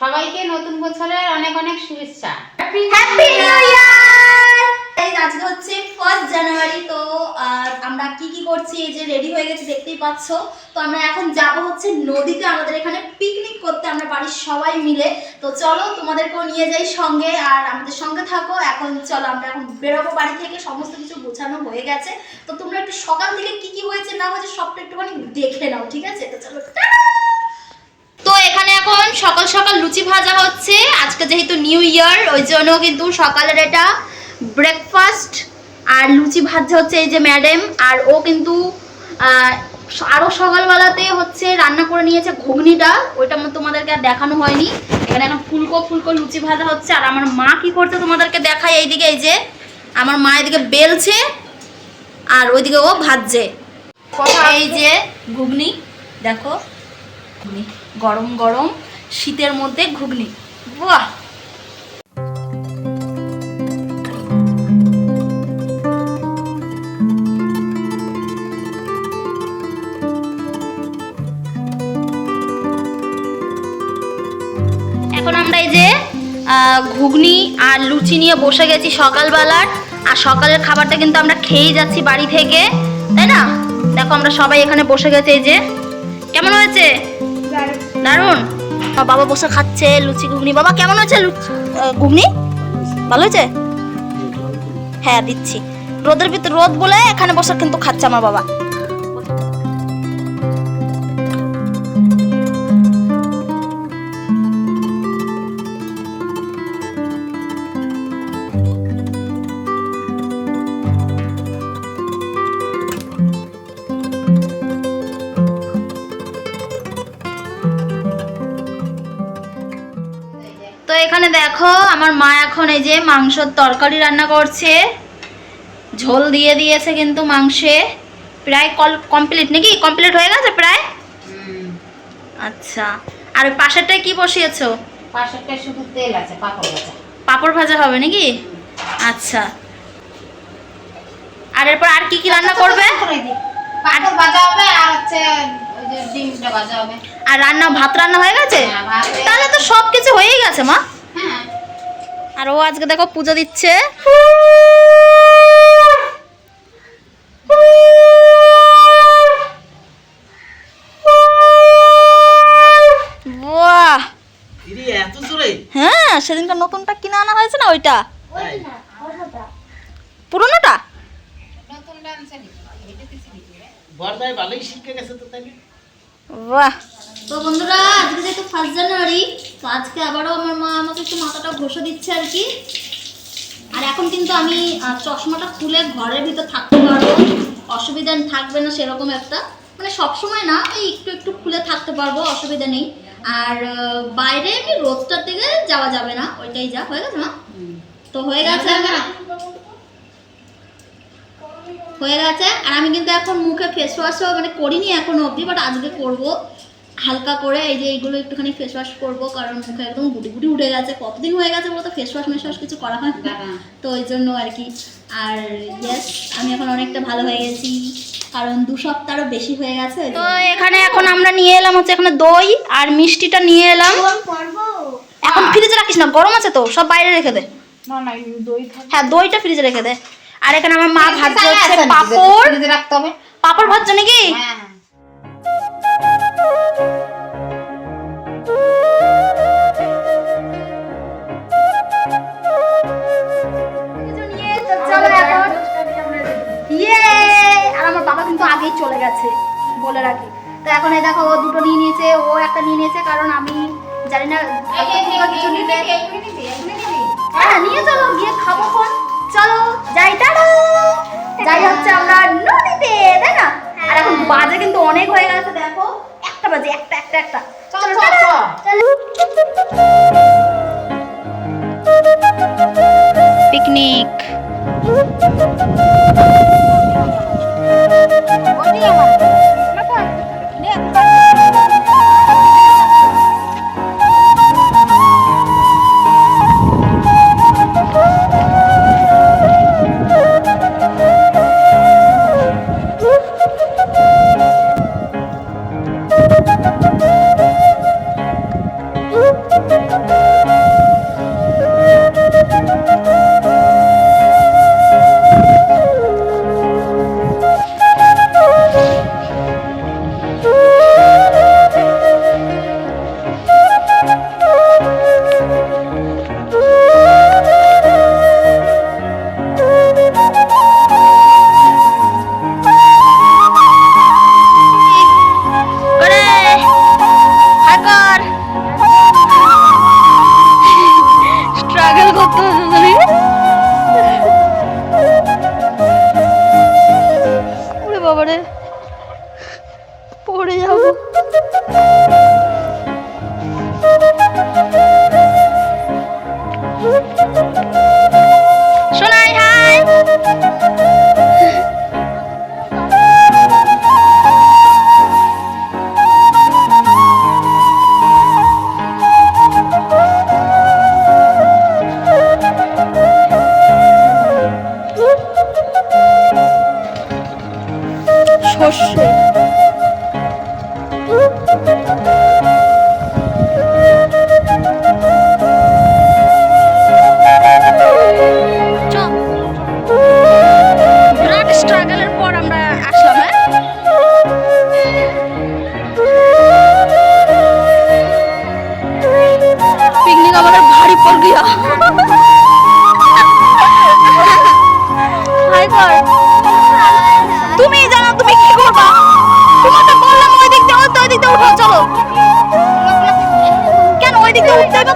সবাইকে নতুন বছরের অনেক অনেক শুভেচ্ছা। হ্যাপি নিউ ইয়ার আজকে হচ্ছে ফার্স্ট জানুয়ারি তো আমরা কি কি করছি? এই যে রেডি হয়ে গেছি দেখতেই পাচ্ছ। তো আমরা এখন যাব হচ্ছে নদীতে আমাদের এখানে পিকনিক করতে আমরা বাড়ির সবাই মিলে। তো চলো তোমাদেরকেও নিয়ে যাই সঙ্গে আর আমাদের সঙ্গে থাকো। এখন চলো আমরা এখন বেরোবো বাড়ি থেকে সমস্ত কিছু গোছানো হয়ে গেছে। তো তোমরা একটু সকাল থেকে কি কি হয়েছে না হয়েছে সবটা একটুখানি দেখে নাও ঠিক আছে? তো চলো এখানে সকাল সকাল লুচি ভাজা হচ্ছে। আজকে যেহেতু নিউ ইয়ার ওই জন্য কিন্তু সকালের এটা ব্রেকফাস্ট আর লুচি ভাজা হচ্ছে এই যে ম্যাডাম আর ও কিন্তু আহ, আরও সকালবেলাতে হচ্ছে রান্না করে নিয়েছে ঘুগনিটা। ওইটা তোমাদেরকে আর দেখানো হয়নি। এখানে এখন ফুলকো ফুলকো লুচি ভাজা হচ্ছে। আর আমার মা কি করছে তোমাদেরকে দেখায় এইদিকে এই যে আমার মা এদিকে বেলছে আর ওইদিকে ও ভাজছে। এই যে ঘুগনি দেখো গরম গরম। শীতের মধ্যে ঘুগনি। বাহ! এখন আমরা এই যে ঘুগনি আর লুচি নিয়ে বসে গেছি সকালবেলার। আর সকালের খাবারটা কিন্তু আমরা খেয়েই যাচ্ছি বাড়ি থেকে, তাই না? দেখো আমরা সবাই এখানে বসে গেছি এই যে। কেমন হয়েছে? দারুণ বাবা বসে খাচ্ছে, লুচি ঘুগনি। বাবা, কেমন হয়েছে ঘুগনি? ভালো হয়েছে? হ্যাঁ দিচ্ছি। রোদের ভিতরে রোদ বলে এখানে বসে কিন্তু খাচ্ছে আমার বাবা। এখানে দেখো আমার মা এখন এই যে মাংসর তরকারি রান্না করছে। ঝোল দিয়ে দিয়েছে কিন্তু মাংসে। প্রায় কল কমপ্লিট নাকি? কমপ্লিট হয়ে গেছে প্রায়? আচ্ছা। আর পাশেরটায় কি বসিয়েছো? পাশেরটা শুধু তেল আছে পাপড় ভাজা। পাঁপড় ভাজা হবে নাকি? আচ্ছা। আর এরপর আর কি কি রান্না করবে? পাপড় ভাজা হবে আর হচ্ছে ওই যে ডিমটা ভাজা হবে। আর রান্না ভাত রান্না হয়ে গেছে? হ্যাঁ, তাহলে তো সব কিছু হয়েই গেছে মা। আর ও আজকে দেখো পুজো দিচ্ছে। বাহ দিদি এত হ্যাঁ সেদিনকার নতুনটা কিনে আনা হয়েছে না ওইটা? পুরোনোটা? বাহ। তো বন্ধুরা আজকে যেহেতু ফার্স্ট জানুয়ারি তো আজকে আবারও আমার মা আমাকে একটু মাথাটা ঘষে দিচ্ছে আর কি। আর এখন কিন্তু আমি চশমাটা খুলে ঘরের ভিতর থাকতে পারব। অসুবিধা থাকবে না সেরকম একটা। মানে সবসময় না এই একটু একটু খুলে থাকতে পারব অসুবিধা নেই। আর বাইরে এমনি রোদটার দিকে যাওয়া যাবে না ওইটাই যা হয়ে গেছে না তো হয়ে গেছে হয়ে গেছে আর আমি কিন্তু এখন মুখে ফেস ওয়াশও মানে করিনি এখনও অবধি বাট আজকে করব। হালকা করে এই যে এইগুলো একটুখানি ফেস ওয়াশ করব কারণ মুখে একদম গুটি গুটি উঠে গেছে। কতদিন হয়ে গেছে বলতো? ফেস ওয়াশ মেস ওয়াশ কিছু করা হয় না। তো ওই জন্য আর কি। আর ইয়েস আমি এখন অনেকটা ভালো হয়ে গেছি কারণ দু সপ্তাহরও বেশি হয়ে গেছে। তো এখানে এখন আমরা নিয়ে এলাম হচ্ছে এখানে দই আর মিষ্টিটা নিয়ে এলাম। এখন ফ্রিজে রাখিস না গরম আছে তো সব বাইরে রেখে দে। না না এই দই থাকে। হ্যাঁ দইটা ফ্রিজে রেখে দে। আর এখানে আমার মা ভাজছে পাপড়। রাখতে হবে। পাপড় ভাজছে নাকি? হ্যাঁ। ও একটা নিয়ে নিয়েছে কারণ আমি জানি কিছু নিলে হ্যাঁ নিয়ে চলো গিয়ে খাব কোন চলো যাই টাটা যাই হচ্ছে আমরা নদীতে কিন্তু অনেক হয়ে গেছে বাজে একটা একটা একটা। চল চল চল। পিকনিক।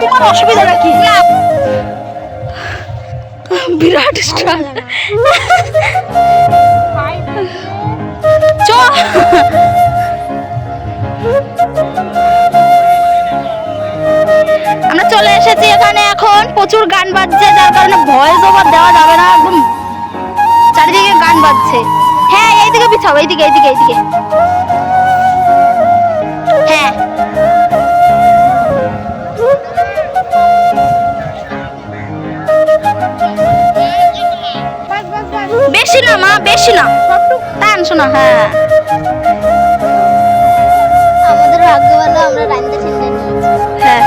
তোমার অসুবিধাটা কি বিরাট স্ট্রাগল চ আমরা চলে এসেছি এখানে এখন। প্রচুর গান বাজছে যার কারণে ভয়েস ওভার দেওয়া যাবে না। একদম চারিদিকে গান বাজছে। হ্যাঁ এইদিকে বিছাও এইদিকে এইদিকে এইদিকে। বেশি না মা বেশি না। টান শোনা হ্যাঁ। আমাদের ভাগ্য ভালো আমরা রান্না ছিন্ডা নিয়েছি। হ্যাঁ।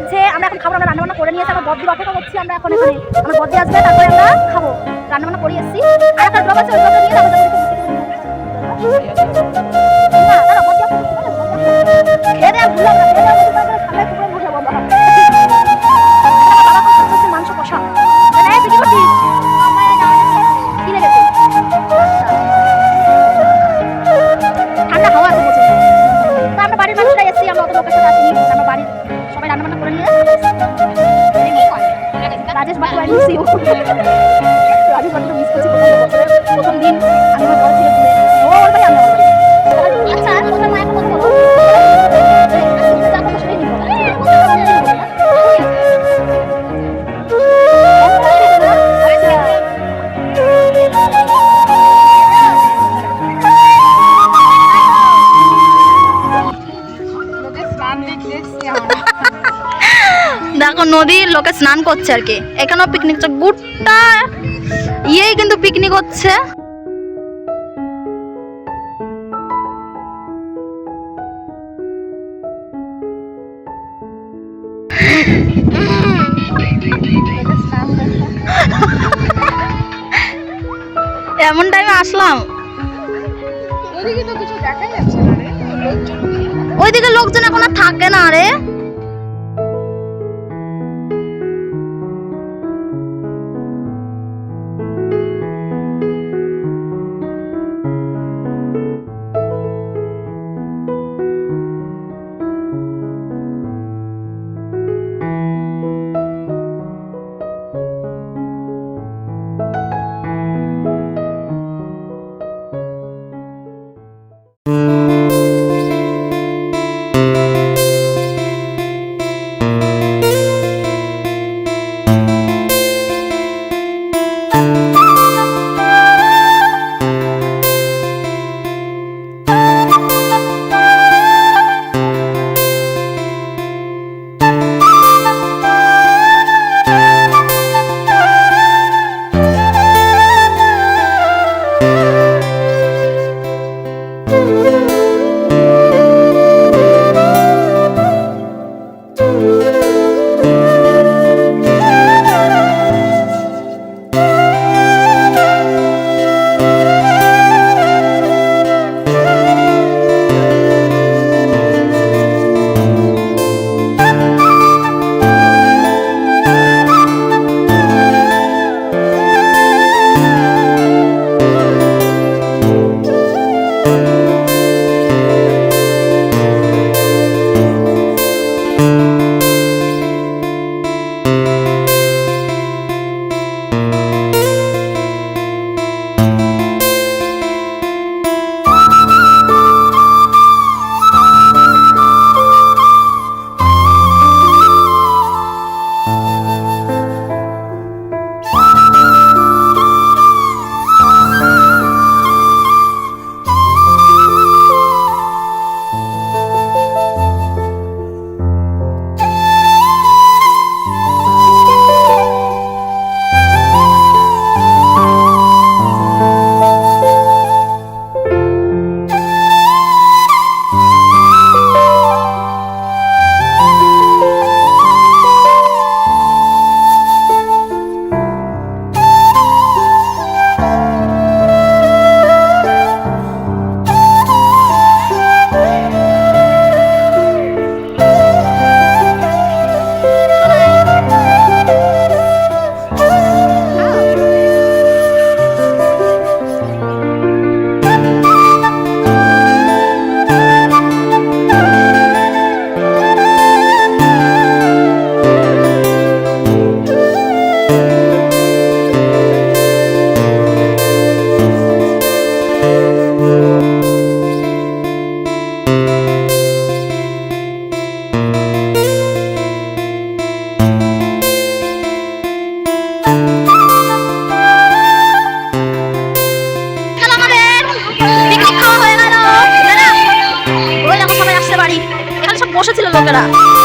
বাজছে আমরা এখন খাব, আমরা রান্না বান্না করে নিয়েছি আমরা বদ্দির অপেক্ষা করছি আমরা এখন এখানে, আমার বদ্দি আসবে, তারপরে আমরা খাব রান্না বান্না করে এসেছি। আর একটা ড্রপ আছে, ওই ড্রপটা নিয়ে রাজেশ বাটু বাড়ি রাজেশ বাটু মিস করছি। প্রথম দিন আমি নদীর লোকে স্নান করছে আর কি। এখানেও পিকনিক গোটা ইয়েই কিন্তু পিকনিক হচ্ছে। এমন টাইমে আসলাম। ওইদিকে লোকজন এখন আর থাকে না রে। 一个了。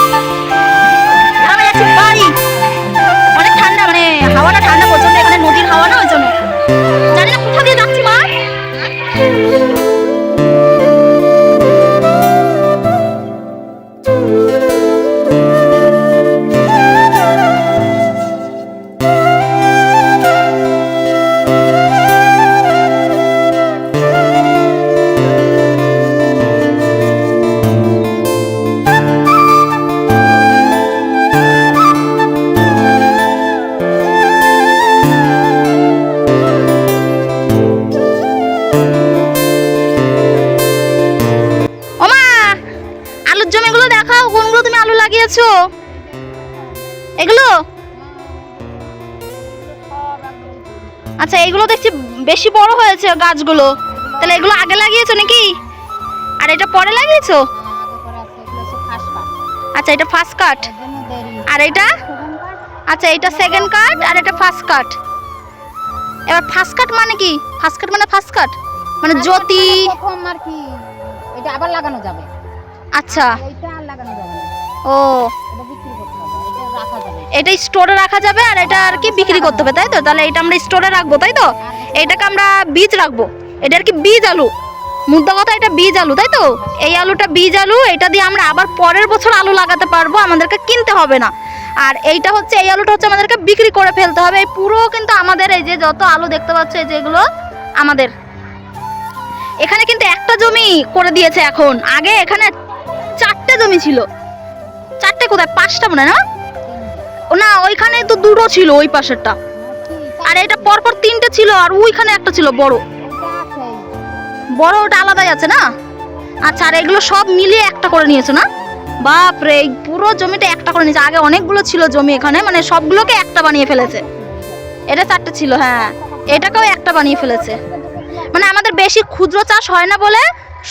দেখছি বেশি বড় হয়েছে গাছগুলো। তাহলে এগুলো আগে লাগিয়েছো নাকি? আর এটা পরে লাগিয়েছো? আচ্ছা এটা ফার্স্ট কাট আর এটা? আচ্ছা এটা সেকেন্ড কাট আর এটা ফার্স্ট কাট এবার ফার্স্ট কাট মানে কি? ফার্স্ট কাট মানে ফার্স্ট কাট মানে জ্যোতি প্রথম আর কি এটা আবার লাগানো যাবে। আচ্ছা। আর লাগানো যাবে ও। এটা স্টোরে রাখা যাবে আর এটা আর কি বিক্রি করতে হবে, তাই তো? তাহলে এটা আমরা স্টোরে রাখব, তাই তো? এটাকে আমরা বীজ রাখব। এটা আর কি বীজ আলু। মুদ্রা কথা, এটা বীজ আলু, তাই তো? এই আলুটা বীজ আলু, এটা দিয়ে আমরা আবার পরের বছর আলু লাগাতে পারব, আমাদেরকে কিনতে হবে না। আর এইটা হচ্ছে, এই আলুটা হচ্ছে আমাদেরকে বিক্রি করে ফেলতে হবে। এই পুরো কিন্তু আমাদের এই যে যত আলু দেখতে পাচ্ছ, এই যেগুলো আমাদের। এখানে কিন্তু একটা জমি করে দিয়েছে এখন। আগে এখানে চারটে জমি ছিল। চারটে কোথায়? পাঁচটা মনে হয় না? না, ওইখানে তো দুটো ছিল ওই পাশেরটা। আর এটা পরপর তিনটে ছিল, আর ওইখানে একটা ছিল বড়। বড় ওটা আলাদাই আছে না? আচ্ছা আর এগুলো সব মিলিয়ে একটা করে নিয়েছো না? বাপ রে, এই পুরো জমিটা একটা করে নিয়েছে। আগে অনেকগুলো ছিল জমি এখানে মানে সবগুলোকে একটা বানিয়ে ফেলেছে। এটা চারটে ছিল হ্যাঁ। এটাকেও একটা বানিয়ে ফেলেছে। মানে আমাদের বেশি ক্ষুদ্র চাষ হয় না বলে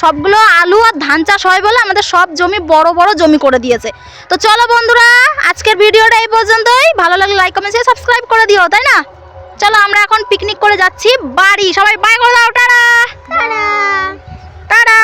সবগুলো আলু আর ধান চাষ হয় বলে আমাদের সব জমি বড় বড় জমি করে দিয়েছে। তো চলো বন্ধুরা আজকের ভিডিওটা এই পর্যন্তই। ভালো লাগলে লাইক কমেন্ট শেয়ার সাবস্ক্রাইব করে দিও তাই না? চলো আমরা এখন পিকনিক করে যাচ্ছি বাড়ি। সবাই বাই করে দাও টাড়া টাটা!